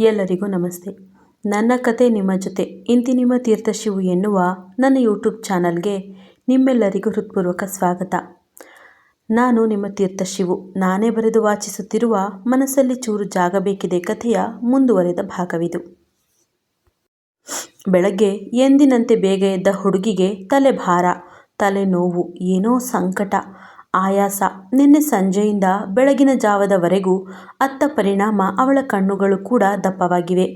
ಎಲ್ಲರಿಗೂ ನಮಸ್ತೆ. ನನ್ನ ಕತೆ ನಿಮ್ಮ ಜೊತೆ. ಇಂತಿ ನಿಮ್ಮ ತೀರ್ಥಶಿವು ಎನ್ನುವ ನನ್ನ ಯೂಟ್ಯೂಬ್ ಚಾನಲ್ಗೆ ನಿಮ್ಮೆಲ್ಲರಿಗೂ ಹೃತ್ಪೂರ್ವಕ ಸ್ವಾಗತ. ನಾನು ನಿಮ್ಮ ತೀರ್ಥಶಿವು. ನಾನೇ ಬರೆದು ವಾಚಿಸುತ್ತಿರುವ ಮನಸ್ಸಲ್ಲಿ ಚೂರು ಜಾಗ ಬೇಕಿದೆ ಕಥೆಯ ಮುಂದುವರೆದ ಭಾಗವಿದು. ಬೆಳಗ್ಗೆ ಎಂದಿನಂತೆ ಬೇಗ ಎದ್ದ ಹುಡುಗಿಗೆ ತಲೆ ಭಾರ ತಲೆ ನೋವು ಏನೋ ಸಂಕಟ. ಆಯಾಸ. ನಿನ್ನೆ ಸಂಜೆಯಿಂದ ಬೆಳಗಿನ ಜಾವದವರೆಗೂ ಅತ್ತ ಪರಿಣಾಮ ಅವಳ ಕಣ್ಣುಗಳು ಕೂಡ ದಪ್ಪವಾಗಿವೆ.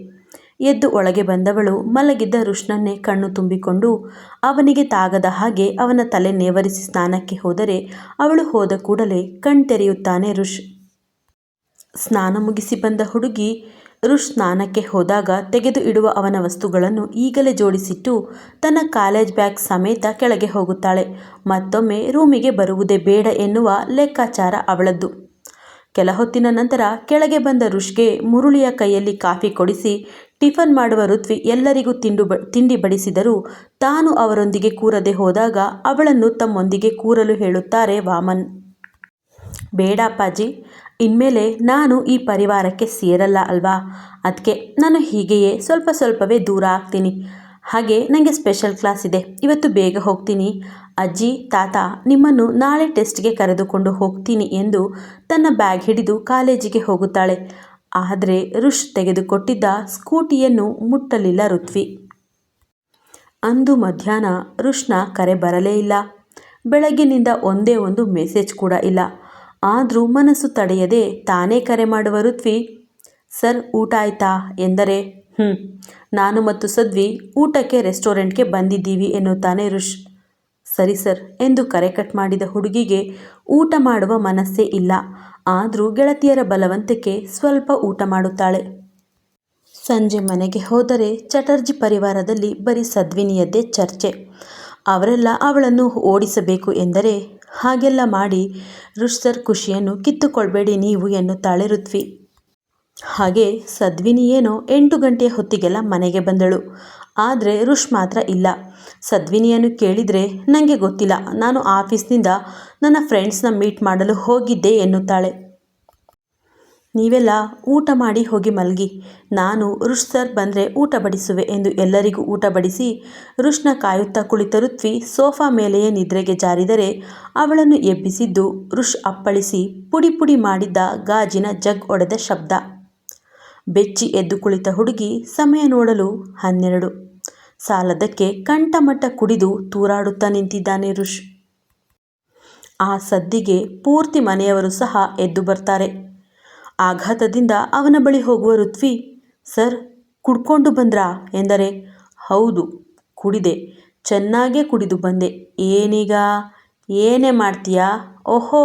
ಎದ್ದು ಒಳಗೆ ಬಂದವಳು ಮಲಗಿದ್ದ ರುಷ್ಣನ್ನೇ ಕಣ್ಣು ತುಂಬಿಕೊಂಡು ಅವನಿಗೆ ತಾಗದ ಹಾಗೆ ಅವನ ತಲೆ ನೇವರಿಸಿ ಸ್ನಾನಕ್ಕೆ ಹೋದರೆ ಅವಳು ಹೋದ ಕೂಡಲೇ ಕಣ್ತೆರೆಯುತ್ತಾನೆ ಋಷ್. ಸ್ನಾನ ಮುಗಿಸಿ ಬಂದ ಹುಡುಗಿ ಋಷ್ ಸ್ನಾನಕ್ಕೆ ಹೋದಾಗ ತೆಗೆದು ಇಡುವ ಅವನ ವಸ್ತುಗಳನ್ನು ಈಗಲೇ ಜೋಡಿಸಿಟ್ಟು ತನ್ನ ಕಾಲೇಜ್ ಬ್ಯಾಗ್ ಸಮೇತ ಕೆಳಗೆ ಹೋಗುತ್ತಾಳೆ. ಮತ್ತೊಮ್ಮೆ ರೂಮಿಗೆ ಬರುವುದೇ ಬೇಡ ಎನ್ನುವ ಲೆಕ್ಕಾಚಾರ ಅವಳದ್ದು. ಕೆಲ ಹೊತ್ತಿನ ನಂತರ ಕೆಳಗೆ ಬಂದ ಋಷ್ಗೆ ಮುರುಳಿಯ ಕೈಯಲ್ಲಿ ಕಾಫಿ ಕೊಡಿಸಿ ಟಿಫನ್ ಮಾಡುವ ಋತ್ವಿ ಎಲ್ಲರಿಗೂ ತಿಂಡು ಬ, ತಿಂಡಿ ಬಡಿಸಿದರೂ ತಾನು ಅವರೊಂದಿಗೆ ಕೂರದೆ ಹೋದಾಗ ಅವಳನ್ನು ತಮ್ಮೊಂದಿಗೆ ಕೂರಲು ಹೇಳುತ್ತಾರೆ ವಾಮನ್. ಬೇಡ ಅಪ್ಪಾಜಿ ಇನ್ಮೇಲೆ ನಾನು ಈ ಪರಿವಾರಕ್ಕೆ ಸೇರಲ್ಲ ಅಲ್ವಾ? ಅದಕ್ಕೆ ನಾನು ಹೀಗೆಯೇ ಸ್ವಲ್ಪ ಸ್ವಲ್ಪವೇ ದೂರ ಆಗ್ತೀನಿ. ಹಾಗೆ ನನಗೆ ಸ್ಪೆಷಲ್ ಕ್ಲಾಸ್ ಇದೆ. ಇವತ್ತು ಬೇಗ ಹೋಗ್ತೀನಿ. ಅಜ್ಜಿ, ತಾತ ನಿಮ್ಮನ್ನು ನಾಳೆ ಟೆಸ್ಟ್ಗೆ ಕರೆದುಕೊಂಡು ಹೋಗ್ತೀನಿ ಎಂದು ತನ್ನ ಬ್ಯಾಗ್ ಹಿಡಿದು ಕಾಲೇಜಿಗೆ ಹೋಗುತ್ತಾಳೆ. ಆದರೆ ರುಷ್ ತೆಗೆದುಕೊಟ್ಟಿದ್ದ ಸ್ಕೂಟಿಯನ್ನು ಮುಟ್ಟಲಿಲ್ಲ ಋತ್ವಿ. ಅಂದು ಮಧ್ಯಾಹ್ನ ರುಷ್ನ ಕರೆ ಬರಲೇ ಇಲ್ಲ. ಬೆಳಗ್ಗಿನಿಂದ ಒಂದೇ ಒಂದು ಮೆಸೇಜ್ ಕೂಡ ಇಲ್ಲ. ಆದರೂ ಮನಸ್ಸು ತಡೆಯದೆ ತಾನೇ ಕರೆ ಮಾಡುವ ಋತ್ವಿ, ಸರ್, ಊಟ ಆಯ್ತಾ? ಎಂದರೆ ಹ್ಞೂ ನಾನು ಮತ್ತು ಸದ್ವಿ ಊಟಕ್ಕೆ, ರೆಸ್ಟೋರೆಂಟ್ಗೆ ಬಂದಿದ್ದೀವಿ, ಎನ್ನುತ್ತಾನೆ ಋಷ್. ಸರಿ ಸರ್, ಎಂದು ಕರೆ ಕಟ್ ಮಾಡಿದ ಹುಡುಗಿಗೆ ಊಟ ಮಾಡುವ ಮನಸ್ಸೇ ಇಲ್ಲ. ಆದರೂ ಗೆಳತಿಯರ ಬಲವಂತಕ್ಕೆ ಸ್ವಲ್ಪ ಊಟ ಮಾಡುತ್ತಾಳೆ. ಸಂಜೆ ಮನೆಗೆ ಹೋದರೆ ಚಟರ್ಜಿ ಪರಿವಾರದಲ್ಲಿ ಬರೀ ಸದ್ವಿನಿಯದ್ದೇ ಚರ್ಚೆ. ಅವರೆಲ್ಲ ಅವಳನ್ನು ಓಡಿಸಬೇಕು ಎಂದರೆ ಹಾಗೆಲ್ಲ ಮಾಡಿ ಋಷ್ ಸರ್ ಖುಷಿಯನ್ನು ಕಿತ್ತುಕೊಳ್ಬೇಡಿ ನೀವು ಎನ್ನುತ್ತಾಳೆ ಋತ್ವಿ. ಹಾಗೆ ಸದ್ವಿನಿ ಏನೋ ಎಂಟು ಗಂಟೆಯ ಹೊತ್ತಿಗೆಲ್ಲ ಮನೆಗೆ ಬಂದಳು. ಆದರೆ ಋಷ್ ಮಾತ್ರ ಇಲ್ಲ. ಸದ್ವಿನಿಯನ್ನು ಕೇಳಿದರೆ ನನಗೆ ಗೊತ್ತಿಲ್ಲ. ನಾನು ಆಫೀಸ್ನಿಂದ ನನ್ನ ಫ್ರೆಂಡ್ಸ್ನ ಮೀಟ್ ಮಾಡಲು ಹೋಗಿದ್ದೆ, ಎನ್ನುತ್ತಾಳೆ. ನೀವೆಲ್ಲ ಊಟ ಮಾಡಿ ಹೋಗಿ ಮಲಗಿ. ನಾನು ಋಷ್ ಸರ್ ಬಂದರೆ ಊಟ ಬಡಿಸುವೆ ಎಂದು ಎಲ್ಲರಿಗೂ ಊಟ ಬಡಿಸಿ, ರುಷ್ನ ಕಾಯುತ್ತಾ ಕುಳಿತ ಋತ್ವಿ ಸೋಫಾ ಮೇಲೆಯೇ ನಿದ್ರೆಗೆ ಜಾರಿದರೆ ಅವಳನ್ನು ಎಬ್ಬಿಸಿದ್ದು ರುಷ್ ಅಪ್ಪಳಿಸಿ ಪುಡಿ ಪುಡಿ ಮಾಡಿದ್ದ ಗಾಜಿನ ಜಗ್ ಒಡೆದ ಶಬ್ದ. ಬೆಚ್ಚಿ ಎದ್ದು ಕುಳಿತ ಹುಡುಗಿ ಸಮಯ ನೋಡಲು ಹನ್ನೆರಡು. ಸಾಲದಕ್ಕೆ ಕಂಠಮಟ್ಟ ಕುಡಿದು ತೂರಾಡುತ್ತಾ ನಿಂತಿದ್ದಾನೆ ರುಷ್. ಆ ಸದ್ದಿಗೆ ಪೂರ್ತಿ ಮನೆಯವರು ಸಹ ಎದ್ದು ಬರ್ತಾರೆ. ಆಘಾತದಿಂದ ಅವನ ಬಳಿ ಹೋಗುವ ಋತ್ವಿ, ಸರ್, ಕುಡ್ಕೊಂಡು ಬಂದ್ರಾ? ಎಂದರೆ, ಹೌದು, ಕುಡಿದೆ, ಚೆನ್ನಾಗೇ ಕುಡಿದು ಬಂದೆ. ಏನೀಗ? ಏನೇ ಮಾಡ್ತೀಯಾ? ಓಹೋ,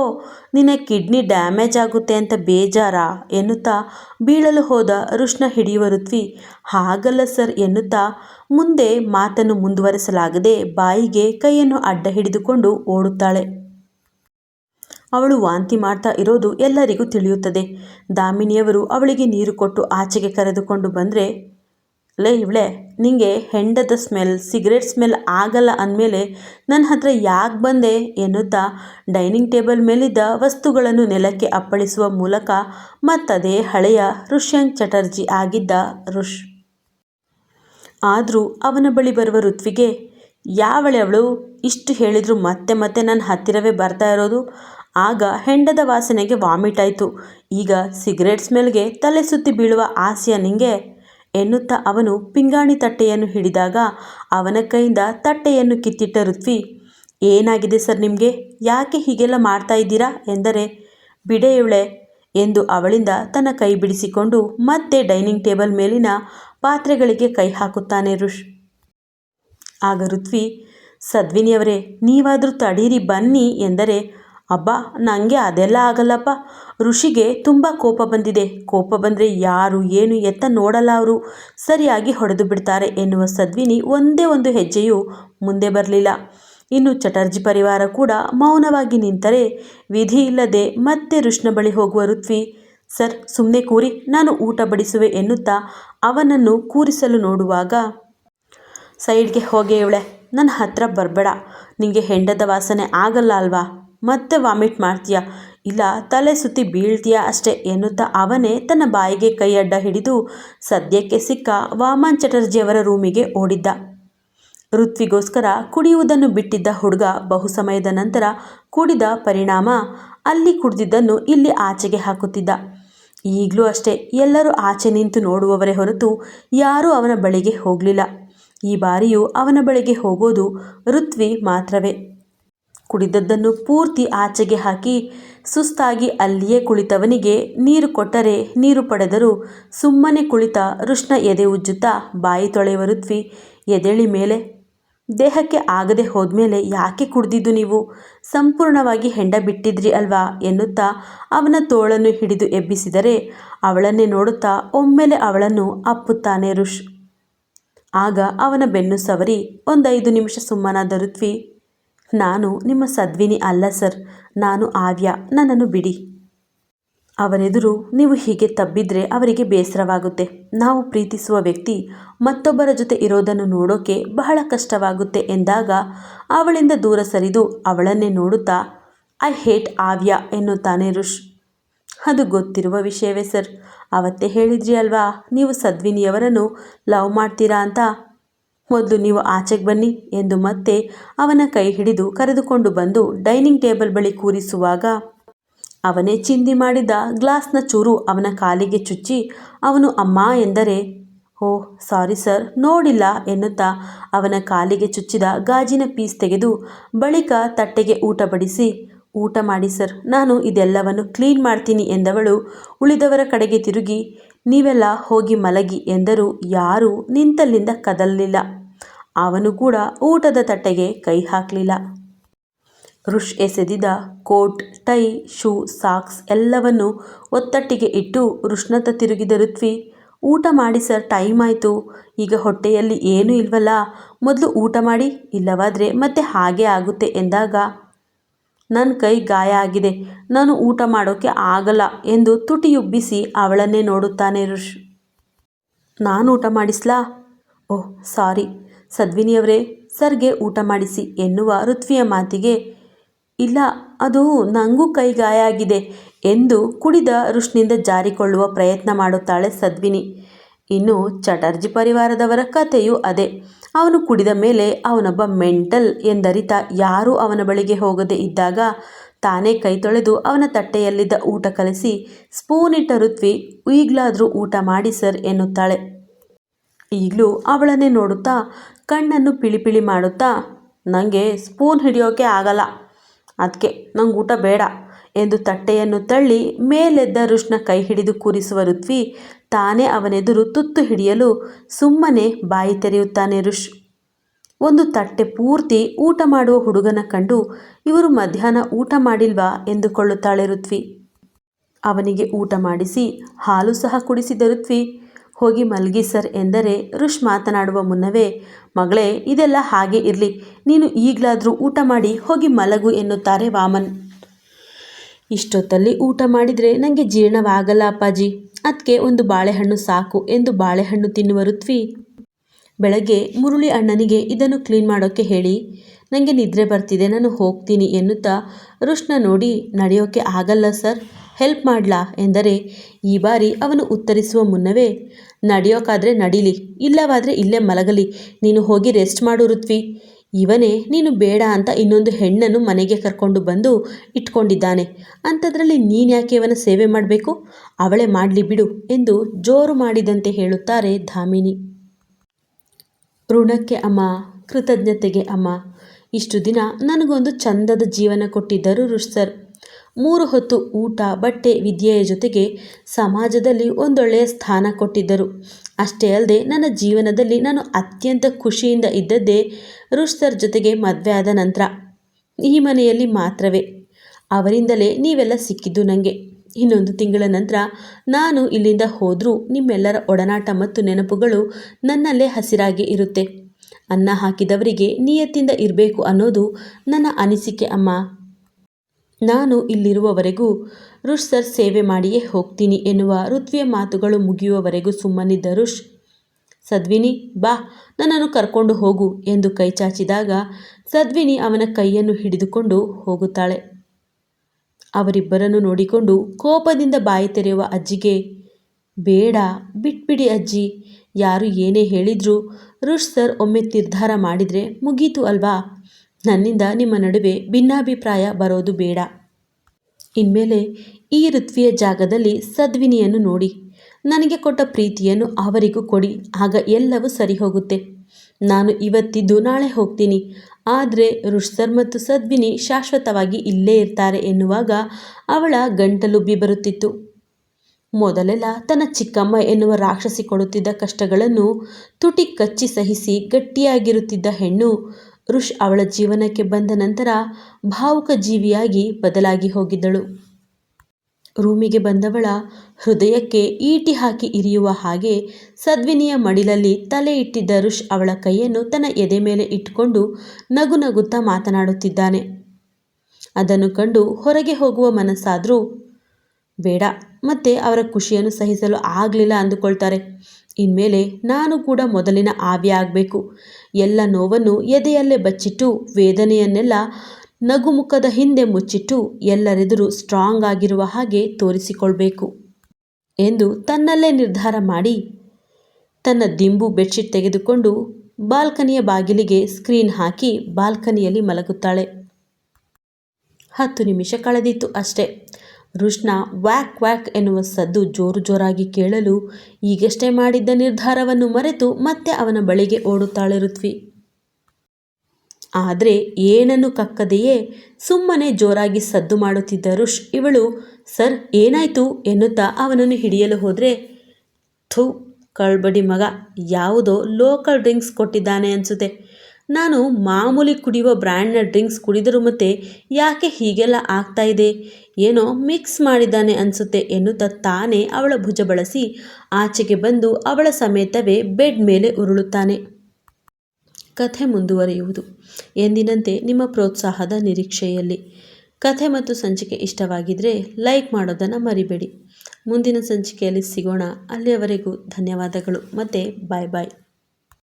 ನಿನ್ನ ಕಿಡ್ನಿ ಡ್ಯಾಮೇಜ್ ಆಗುತ್ತೆ ಅಂತ ಬೇಜಾರಾ? ಎನ್ನುತ್ತಾ ಬೀಳಲು ಹೋದ ಋಷ್ಣ ಹಿಡಿಯುವ ಋತ್ವಿ, ಹಾಗಲ್ಲ ಸರ್ ಎನ್ನುತ್ತಾ ಮುಂದೆ ಮಾತನ್ನು ಮುಂದುವರೆಸಲಾಗದೆ ಬಾಯಿಗೆ ಕೈಯನ್ನು ಅಡ್ಡ ಹಿಡಿದುಕೊಂಡು ಓಡುತ್ತಾಳೆ. ಅವಳು ವಾಂತಿ ಮಾಡ್ತಾ ಇರೋದು ಎಲ್ಲರಿಗೂ ತಿಳಿಯುತ್ತದೆ. ದಾಮಿನಿಯವರು ಅವಳಿಗೆ ನೀರು ಕೊಟ್ಟು ಆಚೆಗೆ ಕರೆದುಕೊಂಡು ಬಂದರೆ, ಲೇ ಇವಳೆ, ನಿಂಗೆ ಹೆಂಡದ ಸ್ಮೆಲ್, ಸಿಗರೇಟ್ ಸ್ಮೆಲ್ ಆಗಲ್ಲ ಅಂದಮೇಲೆ ನನ್ನ ಹತ್ರ ಯಾಕೆ ಬಂದೆ? ಎನ್ನುತ್ತಾ ಡೈನಿಂಗ್ ಟೇಬಲ್ ಮೇಲಿದ್ದ ವಸ್ತುಗಳನ್ನು ನೆಲಕ್ಕೆ ಅಪ್ಪಳಿಸುವ ಮೂಲಕ ಮತ್ತದೇ ಹಳೆಯ ಋಷ್ಯಾಂಕ್ ಚಟರ್ಜಿ ಆಗಿದ್ದ ಋಷ್ ಆದರೂ ಅವನ ಬಳಿ ಬರುವ ಋತ್ವಿಗೆ, ಯಾವಳೆ ಅವಳು? ಇಷ್ಟು ಹೇಳಿದರೂ ಮತ್ತೆ ಮತ್ತೆ ನನ್ನ ಹತ್ತಿರವೇ ಬರ್ತಾ ಇರೋದು. ಆಗ ಹೆಂಡದ ವಾಸನೆಗೆ ವಾಮಿಟ್ ಆಯಿತು. ಈಗ ಸಿಗರೇಟ್ ಸ್ಮೆಲ್ಗೆ ತಲೆ ಸುತ್ತಿ ಬೀಳುವ ಆಸೆಯ ನಿಂಗೆ ಎನ್ನುತ್ತಾ ಅವನು ಪಿಂಗಾಣಿ ತಟ್ಟೆಯನ್ನು ಹಿಡಿದಾಗ ಅವನ ಕೈಯಿಂದ ತಟ್ಟೆಯನ್ನು ಕಿತ್ತಿಟ್ಟ ಋತ್ವಿ, ಏನಾಗಿದೆ ಸರ್ ನಿಮಗೆ? ಯಾಕೆ ಹೀಗೆಲ್ಲ ಮಾಡ್ತಾ ಇದ್ದೀರಾ? ಎಂದರೆ ಬಿಡೆಯುಳೆ ಎಂದು ಅವಳಿಂದ ತನ್ನ ಕೈ ಬಿಡಿಸಿಕೊಂಡು ಮತ್ತೆ ಡೈನಿಂಗ್ ಟೇಬಲ್ ಮೇಲಿನ ಪಾತ್ರೆಗಳಿಗೆ ಕೈ ಹಾಕುತ್ತಾನೆ ಋಷ್. ಆಗ ಋತ್ವಿ, ಸದ್ವಿನಿಯವರೇ, ನೀವಾದರೂ ತಡೀರಿ ಬನ್ನಿ ಎಂದರೆ ಅಬ್ಬಾ ನನಗೆ ಅದೆಲ್ಲ ಆಗಲ್ಲಪ್ಪ. ಋಷಿಗೆ ತುಂಬ ಕೋಪ ಬಂದಿದೆ. ಕೋಪ ಬಂದರೆ ಯಾರು ಏನು ಎತ್ತ ನೋಡಲ್ಲ ಅವರು. ಸರಿಯಾಗಿ ಹೊಡೆದು ಬಿಡ್ತಾರೆ ಎನ್ನುವ ಸದ್ವಿನಿ ಒಂದೇ ಒಂದು ಹೆಜ್ಜೆಯೂ ಮುಂದೆ ಬರಲಿಲ್ಲ. ಇನ್ನು ಚಟರ್ಜಿ ಪರಿವಾರ ಕೂಡ ಮೌನವಾಗಿ ನಿಂತರೆ ವಿಧಿ ಇಲ್ಲದೆ ಮತ್ತೆ ಋಷ್ಣ ಬಳಿ ಹೋಗುವ ಋತ್ವಿ, ಸರ್ ಸುಮ್ಮನೆ ಕೂರಿ, ನಾನು ಊಟ ಬಡಿಸುವೆ ಎನ್ನುತ್ತಾ ಅವನನ್ನು ಕೂರಿಸಲು ನೋಡುವಾಗ, ಸೈಡ್ಗೆ ಹೋಗೆ ಇವಳೆ ನನ್ನ ಹತ್ರ ಬರಬೇಡ. ನಿಮಗೆ ಹೆಂಡದ ವಾಸನೆ ಆಗಲ್ಲ ಅಲ್ವಾ? ಮತ್ತೆ ವಾಮಿಟ್ ಮಾಡ್ತೀಯಾ? ಇಲ್ಲ, ತಲೆ ಸುತ್ತಿ ಬೀಳ್ತೀಯಾ ಅಷ್ಟೇ ಎನ್ನುತ್ತಾ ಅವನೇ ತನ್ನ ಬಾಯಿಗೆ ಕೈ ಅಡ್ಡ ಹಿಡಿದು ಸದ್ಯಕ್ಕೆ ಸಿಕ್ಕ ವಾಮನ್ ಚಟರ್ಜಿಯವರ ರೂಮಿಗೆ ಓಡಿದ್ದ. ಋತ್ವಿಗೋಸ್ಕರ ಕುಡಿಯುವುದನ್ನು ಬಿಟ್ಟಿದ್ದ ಹುಡುಗ ಬಹು ಸಮಯದ ನಂತರ ಕುಡಿದ ಪರಿಣಾಮ ಅಲ್ಲಿ ಕುಡಿದಿದ್ದನ್ನು ಇಲ್ಲಿ ಆಚೆಗೆ ಹಾಕುತ್ತಿದ್ದ. ಈಗಲೂ ಅಷ್ಟೇ ಎಲ್ಲರೂ ಆಚೆ ನಿಂತು ನೋಡುವವರೇ ಹೊರತು ಯಾರೂ ಅವನ ಬಳಿಗೆ ಹೋಗಲಿಲ್ಲ. ಈ ಬಾರಿಯೂ ಅವನ ಬಳಿಗೆ ಹೋಗೋದು ಋತ್ವಿ ಮಾತ್ರವೇ. ಕುಡಿದದ್ದನ್ನು ಪೂರ್ತಿ ಆಚೆಗೆ ಹಾಕಿ ಸುಸ್ತಾಗಿ ಅಲ್ಲಿಯೇ ಕುಳಿತವನಿಗೆ ನೀರು ಕೊಟ್ಟರೆ ನೀರು ಪಡೆದರೂ ಸುಮ್ಮನೆ ಕುಳಿತ ಋಷ್ಣ ಎದೆ ಉಜ್ಜುತ್ತಾ ಬಾಯಿ ತೊಳೆಯುವ ಋತ್ವಿ ಎದೆಳಿ ಮೇಲೆ, ದೇಹಕ್ಕೆ ಆಗದೆ ಹೋದ್ಮೇಲೆ ಯಾಕೆ ಕುಡ್ದಿದ್ದು ನೀವು? ಸಂಪೂರ್ಣವಾಗಿ ಹೆಂಡ ಬಿಟ್ಟಿದ್ರಿ ಅಲ್ವಾ? ಎನ್ನುತ್ತಾ ಅವನ ತೋಳನ್ನು ಹಿಡಿದು ಎಬ್ಬಿಸಿದರೆ ಅವಳನ್ನೇ ನೋಡುತ್ತಾ ಒಮ್ಮೆಲೆ ಅವಳನ್ನು ಅಪ್ಪುತ್ತಾನೆ ಋಷ್. ಆಗ ಅವನ ಬೆನ್ನು ಸವರಿ ಒಂದೈದು ನಿಮಿಷ ಸುಮ್ಮನಾದ ಋತ್ವಿ ನಾನು ನಿಮ್ಮ ಸದ್ವಿನಿ ಅಲ್ಲ, ಸರ್. ನಾನು ಆವ್ಯ ನನ್ನನ್ನು ಬಿಡಿ. ಅವರೆದುರು ನೀವು ಹೀಗೆ ತಬ್ಬಿದ್ರೆ ಅವರಿಗೆ ಬೇಸರವಾಗುತ್ತೆ. ನಾವು ಪ್ರೀತಿಸುವ ವ್ಯಕ್ತಿ ಮತ್ತೊಬ್ಬರ ಜೊತೆ ಇರೋದನ್ನು ನೋಡೋಕೆ ಬಹಳ ಕಷ್ಟವಾಗುತ್ತೆ ಎಂದಾಗ ಅವಳಿಂದ ದೂರ ಸರಿದು ಅವಳನ್ನೇ ನೋಡುತ್ತಾ, ಐ ಹೇಟ್ ಆವ್ಯ ಎನ್ನುತ್ತಾನೆ ಋಷ್. ಅದು ಗೊತ್ತಿರುವ ವಿಷಯವೇ, ಸರ್. ಅವತ್ತೇ ಹೇಳಿದ್ರಿ ಅಲ್ವಾ, ನೀವು ಸದ್ವಿನಿಯವರನ್ನು ಲವ್ ಮಾಡ್ತೀರಾ ಅಂತ? ಮೊದಲು ನೀವು ಆಚೆಗೆ ಬನ್ನಿ ಎಂದು ಮತ್ತೆ ಅವನ ಕೈ ಹಿಡಿದು ಕರೆದುಕೊಂಡು ಬಂದು ಡೈನಿಂಗ್ ಟೇಬಲ್ ಬಳಿ ಕೂರಿಸುವಾಗ ಅವನೇ ಚಿಂದಿ ಮಾಡಿದ ಗ್ಲಾಸ್ನ ಚೂರು ಅವನ ಕಾಲಿಗೆ ಚುಚ್ಚಿ ಅವನು ಅಮ್ಮ ಎಂದರೆ, ಓ, ಸಾರಿ ಸರ್, ನೋಡಿಲ್ಲ ಎನ್ನುತ್ತಾ ಅವನ ಕಾಲಿಗೆ ಚುಚ್ಚಿದ ಗಾಜಿನ ಪೀಸ್ ತೆಗೆದು ಬಳಿಕ ತಟ್ಟೆಗೆ ಊಟ ಬಡಿಸಿ, ಊಟ ಮಾಡಿ ಸರ್, ನಾನು ಇದೆಲ್ಲವನ್ನು ಕ್ಲೀನ್ ಮಾಡ್ತೀನಿ ಎಂದವಳು ಉಳಿದವರ ಕಡೆಗೆ ತಿರುಗಿ ನೀವೆಲ್ಲ ಹೋಗಿ ಮಲಗಿ ಎಂದರೂ ಯಾರೂ ನಿಂತಲ್ಲಿಂದ ಕದಲಲಿಲ್ಲ. ಅವನು ಕೂಡ ಊಟದ ತಟ್ಟೆಗೆ ಕೈ ಹಾಕಲಿಲ್ಲ. ರುಷ್ ಎಸೆದಿದ ಕೋಟ್, ಟೈ, ಶೂ, ಸಾಕ್ಸ್ ಎಲ್ಲವನ್ನು ಒತ್ತಟ್ಟಿಗೆ ಇಟ್ಟು ಋಷ್ಣತ ತಿರುಗಿದ ಋತ್ವಿ, ಊಟ ಮಾಡಿ ಸರ್, ಟೈಮ್ ಆಯಿತು. ಈಗ ಹೊಟ್ಟೆಯಲ್ಲಿ ಏನೂ ಇಲ್ವಲ್ಲ. ಮೊದಲು ಊಟ ಮಾಡಿ, ಇಲ್ಲವಾದರೆ ಮತ್ತೆ ಹಾಗೆ ಆಗುತ್ತೆ ಎಂದಾಗ ನನ್ನ ಕೈ ಗಾಯ ಆಗಿದೆ. ನಾನು ಊಟ ಮಾಡೋಕ್ಕೆ ಆಗಲ್ಲ ಎಂದು ತುಟಿಯುಬ್ಬಿಸಿ ಅವಳನ್ನೇ ನೋಡುತ್ತಾನೆ ಋಷ್. ನಾನು ಊಟ ಮಾಡಿಸ್ಲಾ? ಓಹ್, ಸಾರಿ. ಸದ್ವಿನಿಯವರೇ ಸರ್ಗೆ ಊಟ ಮಾಡಿಸಿ ಎನ್ನುವ ಋತ್ವಿಯ ಮಾತಿಗೆ, ಇಲ್ಲ, ಅದು ನನಗೂ ಕೈ ಗಾಯ ಆಗಿದೆ ಎಂದು ಕುಡಿದ ಋಷ್ನಿಂದ ಜಾರಿಕೊಳ್ಳುವ ಪ್ರಯತ್ನ ಮಾಡುತ್ತಾಳೆ ಸದ್ವಿನಿ. ಇನ್ನು ಚಟರ್ಜಿ ಪರಿವಾರದವರ ಕಥೆಯೂ ಅದೇ. ಅವನು ಕುಡಿದ ಮೇಲೆ ಅವನೊಬ್ಬ ಮೆಂಟಲ್ ಎಂದರಿತ ಯಾರೂ ಅವನ ಬಳಿಗೆ ಹೋಗದೆ ಇದ್ದಾಗ ತಾನೇ ಕೈ ತೊಳೆದು ಅವನ ತಟ್ಟೆಯಲ್ಲಿದ್ದ ಊಟ ಕಲಿಸಿ ಸ್ಪೂನ್ ಇಟ್ಟ ಋತ್ವಿ, ಈಗಲಾದರೂ ಊಟ ಮಾಡಿ ಸರ್ ಎನ್ನುತ್ತಾಳೆ. ಈಗಲೂ ಅವಳನ್ನೇ ನೋಡುತ್ತಾ ಕಣ್ಣನ್ನು ಪಿಳಿಪಿಳಿ ಮಾಡುತ್ತಾ ನನಗೆ ಸ್ಪೂನ್ ಹಿಡಿಯೋಕೆ ಆಗಲ್ಲ ಅದಕ್ಕೆ ನಂಗೆ ಊಟ ಬೇಡ ಎಂದು ತಟ್ಟೆಯನ್ನು ತಳ್ಳಿ ಮೇಲೆದ್ದ ಋಷ್ನ ಕೈ ಹಿಡಿದು ಕೂರಿಸುವ ಋತ್ವಿ ತಾನೇ ಅವನೆದುರು ತುತ್ತು ಹಿಡಿಯಲು ಸುಮ್ಮನೆ ಬಾಯಿ ತೆರೆಯುತ್ತಾನೆ ಋಷ್. ಒಂದು ತಟ್ಟೆ ಪೂರ್ತಿ ಊಟ ಮಾಡುವ ಹುಡುಗನ ಕಂಡು ಇವರು ಮಧ್ಯಾಹ್ನ ಊಟ ಮಾಡಿಲ್ವಾ ಎಂದುಕೊಳ್ಳುತ್ತಾಳೆ ಋತ್ವಿ. ಅವನಿಗೆ ಊಟ ಮಾಡಿಸಿ ಹಾಲು ಸಹ ಕುಡಿಸಿದ ಋತ್ವಿ. ಹೋಗಿ ಮಲಗಿ ಸರ್ ಎಂದರೆ ಋಷ್ ಮಾತನಾಡುವ ಮುನ್ನವೇ, ಮಗಳೇ, ಇದೆಲ್ಲ ಹಾಗೆ ಇರಲಿ, ನೀನು ಈಗಲಾದರೂ ಊಟ ಮಾಡಿ ಹೋಗಿ ಮಲಗು ಎನ್ನುತ್ತಾರೆ ವಾಮನ್. ಇಷ್ಟೊತ್ತಲ್ಲಿ ಊಟ ಮಾಡಿದರೆ ನನಗೆ ಜೀರ್ಣವಾಗಲ್ಲ ಅಪ್ಪಾಜಿ. ಅದಕ್ಕೆ ಒಂದು ಬಾಳೆಹಣ್ಣು ಸಾಕು ಎಂದು ಬಾಳೆಹಣ್ಣು ತಿನ್ನುವ ಋತ್ವಿ. ಬೆಳಗ್ಗೆ ಮುರುಳಿ ಅಣ್ಣನಿಗೆ ಇದನ್ನು ಕ್ಲೀನ್ ಮಾಡೋಕ್ಕೆ ಹೇಳಿ ನನಗೆ ನಿದ್ರೆ ಬರ್ತಿದೆ, ನಾನು ಹೋಗ್ತೀನಿ ಎನ್ನುತ್ತಾ ಋಷ್ನ ನೋಡಿ ನಡೆಯೋಕ್ಕೆ ಆಗಲ್ಲ ಸರ್, ಹೆಲ್ಪ್ ಮಾಡ್ಲಾ? ಎಂದರೆ, ಈ ಬಾರಿ ಅವನು ಉತ್ತರಿಸುವ ಮುನ್ನವೇ ನಡೆಯೋಕ್ಕಾದರೆ ನಡೀಲಿ, ಇಲ್ಲವಾದರೆ ಇಲ್ಲೇ ಮಲಗಲಿ, ನೀನು ಹೋಗಿ ರೆಸ್ಟ್ ಮಾಡು ಋತ್ವಿ. ಇವನೇ, ನೀನು ಬೇಡ ಅಂತ ಇನ್ನೊಂದು ಹೆಣ್ಣನ್ನು ಮನೆಗೆ ಕರ್ಕೊಂಡು ಬಂದು ಇಟ್ಕೊಂಡಿದ್ದಾನೆ. ಅಂಥದ್ರಲ್ಲಿ ನೀನು ಯಾಕೆ ಇವನ ಸೇವೆ ಮಾಡಬೇಕು? ಅವಳೇ ಮಾಡಲಿ ಬಿಡು ಎಂದು ಜೋರು ಮಾಡಿದಂತೆ ಹೇಳುತ್ತಾರೆ ಧಾಮಿನಿ. ಋಣಕ್ಕೆ ಅಮ್ಮ, ಕೃತಜ್ಞತೆಗೆ ಅಮ್ಮ. ಇಷ್ಟು ದಿನ ನನಗೊಂದು ಚಂದದ ಜೀವನ ಕೊಟ್ಟಿದ್ದರು ರುಷ್ ಸರ್. ಮೂರು ಹೊತ್ತು ಊಟ, ಬಟ್ಟೆ, ವಿದ್ಯೆಯ ಜೊತೆಗೆ ಸಮಾಜದಲ್ಲಿ ಒಂದೊಳ್ಳೆಯ ಸ್ಥಾನ ಕೊಟ್ಟಿದ್ದರು. ಅಷ್ಟೇ ಅಲ್ಲದೆ ನನ್ನ ಜೀವನದಲ್ಲಿ ನಾನು ಅತ್ಯಂತ ಖುಷಿಯಿಂದ ಇದ್ದದ್ದೇ ರುಷ್ ಸರ್ ಜೊತೆಗೆ ಮದುವೆ ಆದ ನಂತರ. ಈ ಮನೆಯಲ್ಲಿ ಮಾತ್ರವೇ. ಅವರಿಂದಲೇ ನೀವೆಲ್ಲ ಸಿಕ್ಕಿದ್ದು ನನಗೆ ಇನ್ನೊಂದು ತಿಂಗಳ ನಂತರ ನಾನು ಇಲ್ಲಿಂದ ಹೋದರೂ ನಿಮ್ಮೆಲ್ಲರ ಒಡನಾಟ ಮತ್ತು ನೆನಪುಗಳು ನನ್ನಲ್ಲೇ ಹಸಿರಾಗಿ ಇರುತ್ತೆ. ಅನ್ನ ಹಾಕಿದವರಿಗೆ ನಿಯತ್ತಿಂದ ಇರಬೇಕು ಅನ್ನೋದು ನನ್ನ ಅನಿಸಿಕೆ ಅಮ್ಮ. ನಾನು ಇಲ್ಲಿರುವವರೆಗೂ ರುಷ್ ಸರ್ ಸೇವೆ ಮಾಡಿಯೇ ಹೋಗ್ತೀನಿ ಎನ್ನುವ ಋತ್ವಿಯ ಮಾತುಗಳು ಮುಗಿಯುವವರೆಗೂ ಸುಮ್ಮನಿದ್ದ ರುಷ್, ಸದ್ವಿನಿ, ಬಾ, ನನ್ನನ್ನು ಕರ್ಕೊಂಡು ಹೋಗು ಎಂದು ಕೈ ಚಾಚಿದಾಗ ಸದ್ವಿನಿ ಅವನ ಕೈಯನ್ನು ಹಿಡಿದುಕೊಂಡು ಹೋಗುತ್ತಾಳೆ. ಅವರಿಬ್ಬರನ್ನು ನೋಡಿಕೊಂಡು ಕೋಪದಿಂದ ಬಾಯಿ ತೆರೆಯುವ ಅಜ್ಜಿಗೆ, ಬೇಡ, ಬಿಟ್ಬಿಡಿ ಅಜ್ಜಿ, ಯಾರು ಏನೇ ಹೇಳಿದ್ರು ರುಷ್ ಸರ್ ಒಮ್ಮೆ ನಿರ್ಧಾರ ಮಾಡಿದರೆ ಮುಗೀತು ಅಲ್ವಾ? ನನ್ನಿಂದ ನಿಮ್ಮ ನಡುವೆ ಭಿನ್ನಾಭಿಪ್ರಾಯ ಬರೋದು ಬೇಡ. ಇನ್ಮೇಲೆ ಈ ಋತ್ವಿಯ ಜಾಗದಲ್ಲಿ ಸದ್ವಿನಿಯನ್ನು ನೋಡಿ. ನನಗೆ ಕೊಟ್ಟ ಪ್ರೀತಿಯನ್ನು ಅವರಿಗೂ ಕೊಡಿ, ಆಗ ಎಲ್ಲವೂ ಸರಿ ಹೋಗುತ್ತೆ ನಾನು ಇವತ್ತಿದ್ದು ನಾಳೆ ಹೋಗ್ತೀನಿ. ಆದರೆ ರುಷ್ಸರ್ ಮತ್ತು ಸದ್ವಿನಿ ಶಾಶ್ವತವಾಗಿ ಇಲ್ಲೇ ಇರ್ತಾರೆ ಎನ್ನುವಾಗ ಅವಳ ಗಂಟಲು ಬಿಬರುತ್ತಿತ್ತು ಮೊದಲೆಲ್ಲ ತನ್ನ ಚಿಕ್ಕಮ್ಮ ಎನ್ನುವ ರಾಕ್ಷಸಿ ಕೊಡುತ್ತಿದ್ದ ಕಷ್ಟಗಳನ್ನು ತುಟಿ ಕಚ್ಚಿ ಸಹಿಸಿ ಗಟ್ಟಿಯಾಗಿರುತ್ತಿದ್ದ ಹೆಣ್ಣು ಋಷ್ ಅವಳ ಜೀವನಕ್ಕೆ ಬಂದ ನಂತರ ಭಾವುಕ ಜೀವಿಯಾಗಿ ಬದಲಾಗಿ ಹೋಗಿದ್ದಳು. ರೂಮಿಗೆ ಬಂದವಳ ಹೃದಯಕ್ಕೆ ಈಟಿ ಹಾಕಿ ಇರಿಯುವ ಹಾಗೆ ಸದ್ವಿನಿಯ ಮಡಿಲಲ್ಲಿ ತಲೆ ಇಟ್ಟಿದ್ದ ರುಷ್ ಅವಳ ಕೈಯನ್ನು ತನ್ನ ಎದೆ ಮೇಲೆ ಇಟ್ಟುಕೊಂಡು ನಗು ನಗುತ್ತಾ ಮಾತನಾಡುತ್ತಿದ್ದಾನೆ. ಅದನ್ನು ಕಂಡು ಹೊರಗೆ ಹೋಗುವ ಮನಸ್ಸಾದರೂ, ಬೇಡ, ಮತ್ತೆ ಅವರ ಖುಷಿಯನ್ನು ಸಹಿಸಲು ಆಗಲಿಲ್ಲ ಅಂದುಕೊಳ್ತಾರೆ. ಇನ್ಮೇಲೆ ನಾನು ಕೂಡ ಮೊದಲಿನ ಆವಿ ಆಗಬೇಕು. ಎಲ್ಲ ನೋವನ್ನು ಎದೆಯಲ್ಲೇ ಬಚ್ಚಿಟ್ಟು, ವೇದನೆಯನ್ನೆಲ್ಲ ನಗುಮುಖದ ಹಿಂದೆ ಮುಚ್ಚಿಟ್ಟು ಎಲ್ಲರೆದುರು ಸ್ಟ್ರಾಂಗ್ ಆಗಿರುವ ಹಾಗೆ ತೋರಿಸಿಕೊಳ್ಬೇಕು ಎಂದು ತನ್ನಲ್ಲೇ ನಿರ್ಧಾರ ಮಾಡಿ ತನ್ನ ದಿಂಬು ಬೆಡ್ಶೀಟ್ ತೆಗೆದುಕೊಂಡು ಬಾಲ್ಕನಿಯ ಬಾಗಿಲಿಗೆ ಸ್ಕ್ರೀನ್ ಹಾಕಿ ಬಾಲ್ಕನಿಯಲ್ಲಿ ಮಲಗುತ್ತಾಳೆ. ಹತ್ತು ನಿಮಿಷ ಕಳೆದಿತ್ತು ಅಷ್ಟೇ. ರುಷ್ನ ವ್ಯಾಕ್ ವ್ಯಾಕ್ ಎನ್ನುವ ಸದ್ದು ಜೋರು ಜೋರಾಗಿ ಕೇಳಲು ಈಗಷ್ಟೇ ಮಾಡಿದ್ದ ನಿರ್ಧಾರವನ್ನು ಮರೆತು ಮತ್ತೆ ಅವನ ಬಳಿಗೆ ಓಡುತ್ತಾಳೆ ಋತ್ವಿ. ಆದರೆ ಏನನ್ನು ಕಕ್ಕದೆಯೇ? ಸುಮ್ಮನೆ ಜೋರಾಗಿ ಸದ್ದು ಮಾಡುತ್ತಿದ್ದ ರುಷ್ ಇವಳು, ಸರ್, ಏನಾಯ್ತು? ಎನ್ನುತ್ತಾ ಅವನನ್ನು ಹಿಡಿಯಲು ಹೋದರೆ, ಥೂ, ಕಳ್ಬಡಿ ಮಗ, ಯಾವುದೋ ಲೋಕಲ್ ಡ್ರಿಂಕ್ಸ್ ಕೊಟ್ಟಿದ್ದಾನೆ ಅನಿಸುತ್ತೆ. ನಾನು ಮಾಮೂಲಿ ಕುಡಿಯುವ ಬ್ರ್ಯಾಂಡ್ನ ಡ್ರಿಂಕ್ಸ್ ಕುಡಿದರೂ ಮತ್ತೆ ಯಾಕೆ ಹೀಗೆಲ್ಲ ಆಗ್ತಾ ಇದೆ? ಏನೋ ಮಿಕ್ಸ್ ಮಾಡಿದ್ದಾನೆ ಅನಿಸುತ್ತೆ ಎನ್ನುತ್ತಾ ತಾನೇ ಅವಳ ಭುಜ ಬಳಸಿ ಆಚೆಗೆ ಬಂದು ಅವಳ ಸಮೇತವೇ ಬೆಡ್ ಮೇಲೆ ಉರುಳುತ್ತಾನೆ. ಕಥೆ ಮುಂದುವರಿಯುವುದು. ಎಂದಿನಂತೆ ನಿಮ್ಮ ಪ್ರೋತ್ಸಾಹದ ನಿರೀಕ್ಷೆಯಲ್ಲಿ. ಕಥೆ ಮತ್ತು ಸಂಚಿಕೆ ಇಷ್ಟವಾಗಿದ್ದರೆ ಲೈಕ್ ಮಾಡೋದನ್ನು ಮರಿಬೇಡಿ. ಮುಂದಿನ ಸಂಚಿಕೆಯಲ್ಲಿ ಸಿಗೋಣ. ಅಲ್ಲಿಯವರೆಗೂ ಧನ್ಯವಾದಗಳು. ಮತ್ತು ಬಾಯ್ ಬಾಯ್.